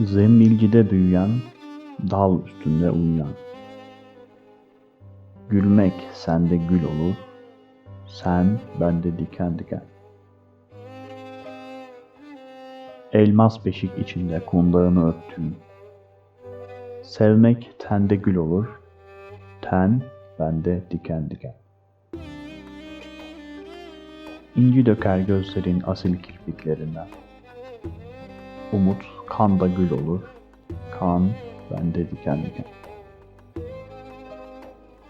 Zembilcide büyüyen, dal üstünde uyuyan. Gülmek sende gül olur, sen bende diken diken. Elmas beşik içinde kundağını örttüğün. Sevmek tende gül olur, ten bende diken diken. İnci döker gözlerin asil kirpiklerinden. Umut kanda gül olur, kan bende diken diken.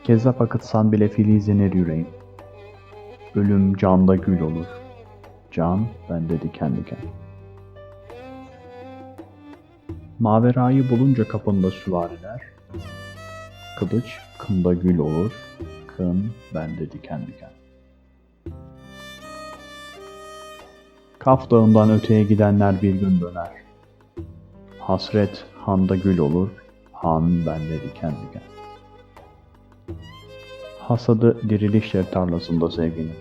Kezzap akıtsan bile filizlenir yüreğim. Ölüm canda gül olur, can bende diken diken. Maverayı bulunca kapında süvariler, kılıç kında gül olur, kın bende diken diken. Kaf dağından öteye gidenler bir gün döner. Hasret handa gül olur, han bende diken diken. Hasadı dirilişler tarlasında sevginin.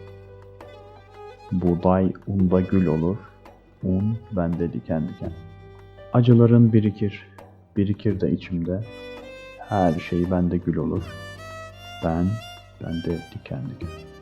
Buğday unda gül olur, un bende diken diken. Acıların birikir, birikir de içimde. Her şey bende gül olur. Ben, bende diken diken.